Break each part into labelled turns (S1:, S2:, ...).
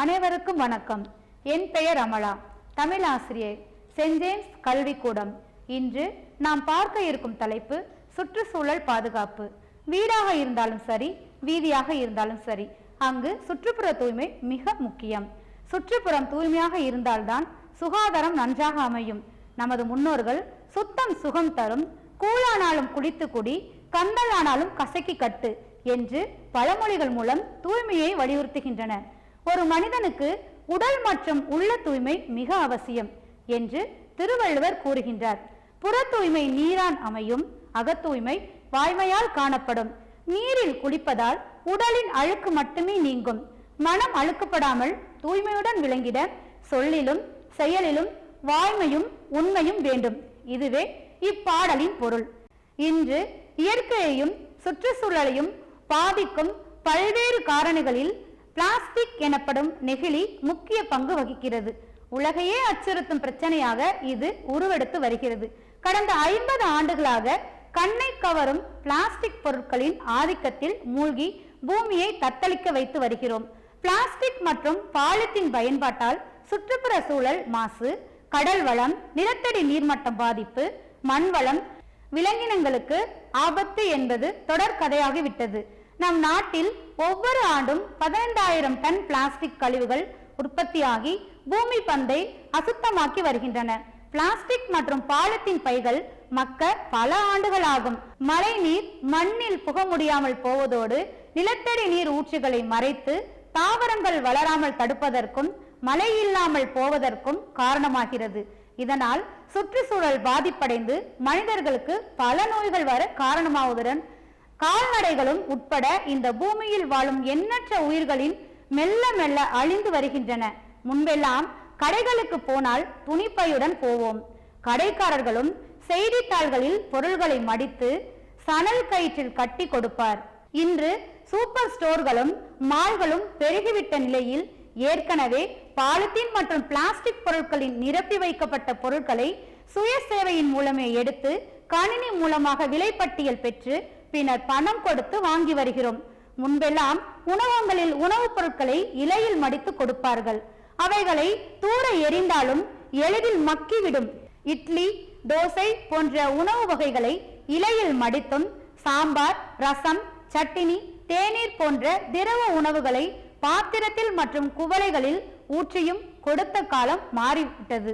S1: அனைவருக்கும் வணக்கம். என் பெயர் அமலா. தமிழ் ஆசிரியர் சென்ட் ஜேம்ஸ் கல்விக்கூடம். இன்று நாம் பார்க்க இருக்கும் தலைப்பு சுற்றுச்சூழல் பாதுகாப்பு. வீடாக இருந்தாலும் சரி வீதியாக இருந்தாலும் சரி அங்கு சுற்றுப்புற தூய்மை மிக முக்கியம். சுற்றுப்புறம் தூய்மையாக இருந்தால்தான் சுகாதாரம் நன்றாக அமையும். நமது முன்னோர்கள் சுத்தம் சுகம் தரும் கூழானாலும் குடித்து குடி கந்தலானாலும் கசக்கி கட்டு என்று பழமொழிகள் மூலம் தூய்மையை வலியுறுத்துகின்றன. ஒரு மனிதனுக்கு உடல் மற்றும் உள்ள தூய்மை மிக அவசியம் என்று திருவள்ளுவர் கூறுகின்றார். புற தூய்மை நீரான் அமையும் அகத்தூய்மை வாய்மையால் காணப்படும். நீரில் குளிப்பதால் உடலின் அழுக்கு மட்டுமே நீங்கும். மனம் அழுக்கப்படாமல் தூய்மையுடன் விளங்கிட சொல்லிலும் செயலிலும் வாய்மையும் உண்மையும் வேண்டும். இதுவே இப்பாடலின் பொருள். இன்று இயற்கையையும் சுற்றுச்சூழலையும் பாதிக்கும் பல்வேறு காரணிகளில் பிளாஸ்டிக் எனப்படும் நெகிழி முக்கிய பங்கு வகிக்கிறது. உலகையே அச்சுறுத்தும் பிரச்சனையாக இது உருவெடுத்து வருகிறது. கடந்த ஐம்பது ஆண்டுகளாக கண்ணை கவரும் பிளாஸ்டிக் பொருட்களின் ஆதிக்கத்தில் மூழ்கி பூமியை தத்தளிக்க வைத்து வருகிறோம். பிளாஸ்டிக் மற்றும் பாலித்தின் பயன்பாட்டால் சுற்றுப்புற சூழல் மாசு கடல் வளம் நிலத்தடி நீர்மட்டம் பாதிப்பு மண் வளம் விலங்கினங்களுக்கு ஆபத்து என்பது தொடர் கதையாகிவிட்டது. நம் நாட்டில் ஒவ்வொரு ஆண்டும் பதினைந்தாயிரம் டன் பிளாஸ்டிக் கழிவுகள் உற்பத்தியாகி பூமி பந்தை அசுத்தமாக்கி வருகின்றன. பிளாஸ்டிக் மற்றும் பாலத்தின் பைகள் மக்க பல ஆண்டுகள் ஆகும் மழை நீர் மண்ணில் புக முடியாமல் போவதோடு நிலத்தடி நீர் ஊற்றுகளை மறைத்து தாவரங்கள் வளராமல் தடுப்பதற்கும் மழை இல்லாமல் போவதற்கும் காரணமாகிறது. இதனால் சுற்றுச்சூழல் பாதிப்படைந்து மனிதர்களுக்கு பல நோய்கள் வர காரணமாவதுடன் கால்நடைகளும் உட்பட இந்த பூமியில் வாழும் எண்ணற்ற உயிர்களின் மெல்ல மெல்ல அழிந்து வருகின்றன. முன்பெல்லாம் கடைகளுக்கு போனால் துணிப்பையுடன் போவோம். கடைக்காரர்களும் செய்தித்தாள்களில் பொருள்களை மடித்து சணல் கயிற்றில் கட்டி கொடுப்பார். இன்று சூப்பர் ஸ்டோர்களும் மால்களும் பெருகிவிட்ட நிலையில் ஏற்கனவே பாலித்தீன் மற்றும் பிளாஸ்டிக் பொருட்களின் நிரப்பி வைக்கப்பட்ட பொருட்களை சுய சேவையின் மூலமே எடுத்து கணினி மூலமாக விலைப்பட்டியல் பெற்று பின்னர் பணம் கொடுத்து வாங்கி வருகிறோம். முன்பெல்லாம் உணவகங்களில் உணவுப் பொருட்களை இலையில் மடித்து கொடுப்பார்கள். அவைகளை தூர எரிந்தாலும் எளிதில் மக்கிவிடும். இட்லி தோசை போன்ற உணவு வகைகளை இலையில் மடித்தும் சாம்பார் ரசம் சட்டினி தேநீர் போன்ற திரவ உணவுகளை பாத்திரத்தில் மற்றும் குவளைகளில் ஊற்றியும் கொடுத்த காலம் மாறிவிட்டது.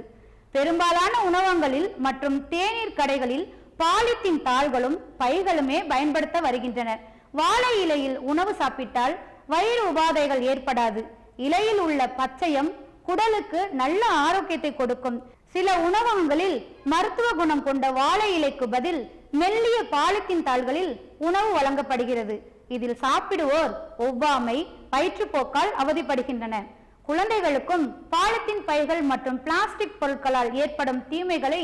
S1: பெரும்பாலான உணவகங்களில் மற்றும் தேநீர் கடைகளில் பாலித்தீன் தாள்களும் பைகளுமே பயன்படுத்த வருகின்றனர். வாழை இலையில் உணவு சாப்பிட்டால் வயிறு உபாதைகள் ஏற்படாது. இலையில் உள்ள பச்சையம் குடலுக்கு நல்ல ஆரோக்கியத்தை கொடுக்கும். சில உணவகங்களில் மருத்துவ குணம் கொண்ட வாழை இலைக்கு பதில் மெல்லிய பாலித்தீன் தாள்களில் உணவு வழங்கப்படுகிறது. இதில் சாப்பிடுவோர் ஒவ்வாமை வயிற்றுப்போக்கால் அவதிப்படுகின்றன குழந்தைகளுக்கும் பாலித்தீன் பைகள் மற்றும் பிளாஸ்டிக் பொருட்களால் ஏற்படும் தீமைகளை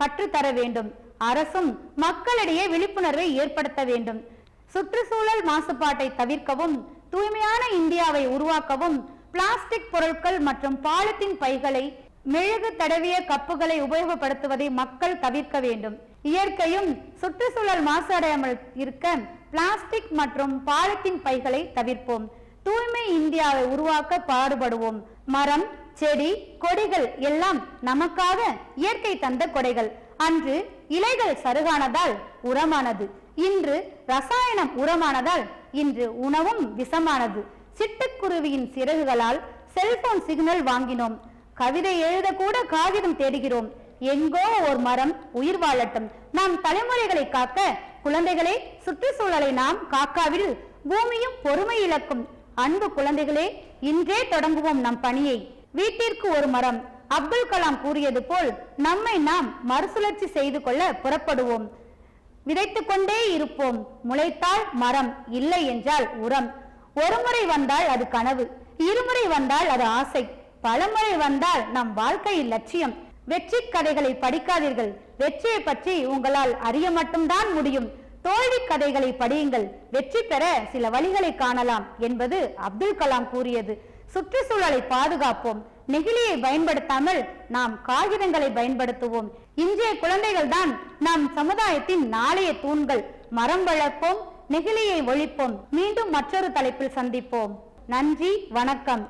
S1: கற்றுத்தர வேண்டும். அரசும் மக்களிடையே விழிப்புணர்வை ஏற்படுத்த வேண்டும். சுற்றுச்சூழல் மாசுபாட்டை தவிர்க்கவும் தூய்மையான இந்தியாவை உருவாக்கவும் பிளாஸ்டிக் பொருட்கள் மற்றும் பாலித்தீன் பைகளை மெழுகு தடவிய கப்புகளை உபயோகப்படுத்துவதை மக்கள் தவிர்க்க வேண்டும். இயற்கையும் சுற்றுச்சூழல் மாசு அடையாமல் இருக்க பிளாஸ்டிக் மற்றும் பாலித்தீன் பைகளை தவிர்ப்போம். தூய்மை இந்தியாவை உருவாக்க பாடுபடுவோம். மரம் செடி கொடிகள் எல்லாம் நமக்காக இயற்கை தந்த கொடைகள். அன்று இலைகள் சருகானதால் உரமானது. இன்று ரசாயனம் உரமானதால் இன்று உணவும் விஷமானது. சிட்டுக்குருவியின் சிறகுகளால் செல்போன் சிக்னல் வாங்கினோம். கவிதை எழுத கூட காகிதம் தேடுகிறோம். எங்கோ ஒரு மரம் உயிர் வாழட்டும். நாம் தலைமுறைகளை காக்க குழந்தைகளே சுற்றுச்சூழலை நாம் காக்காவில் பூமியும் பொறுமை இழக்கும். அன்பு குழந்தைகளே இன்றே தொடங்குவோம் நம் பணியை. வீட்டிற்கு ஒரு மரம் அப்துல் கலாம் கூறியது போல் நம்மை நாம் மறுசுழற்சி செய்து கொள்ள புறப்படுவோம். விதைத்து கொண்டே இருப்போம். முளைத்தால் மரம் இல்லை என்றால் உரம். ஒருமுறை வந்தால் அது கனவு. இருமுறை வந்தால் அது ஆசை. பலமுறை வந்தால் நம் வாழ்க்கையில் லட்சியம். வெற்றி கதைகளை படிக்காதீர்கள். வெற்றியை பற்றி உங்களால் அறிய மட்டும்தான் முடியும். தோல்வி கதைகளை படியுங்கள். வெற்றி பெற சில வழிகளை காணலாம் என்பது அப்துல் கலாம் கூறியது. சுற்றுச்சூழலை பாதுகாப்போம். நெகிழியை பயன்படுத்தாமல் நாம் காகிதங்களை பயன்படுத்துவோம். இன்றைய குழந்தைகள் தான் நம் சமுதாயத்தின் நாளைய தூண்கள். மரம் வளர்ப்போம் நெகிழியை ஒழிப்போம். மீண்டும் மற்றொரு தலைப்பில் சந்திப்போம். நன்றி வணக்கம்.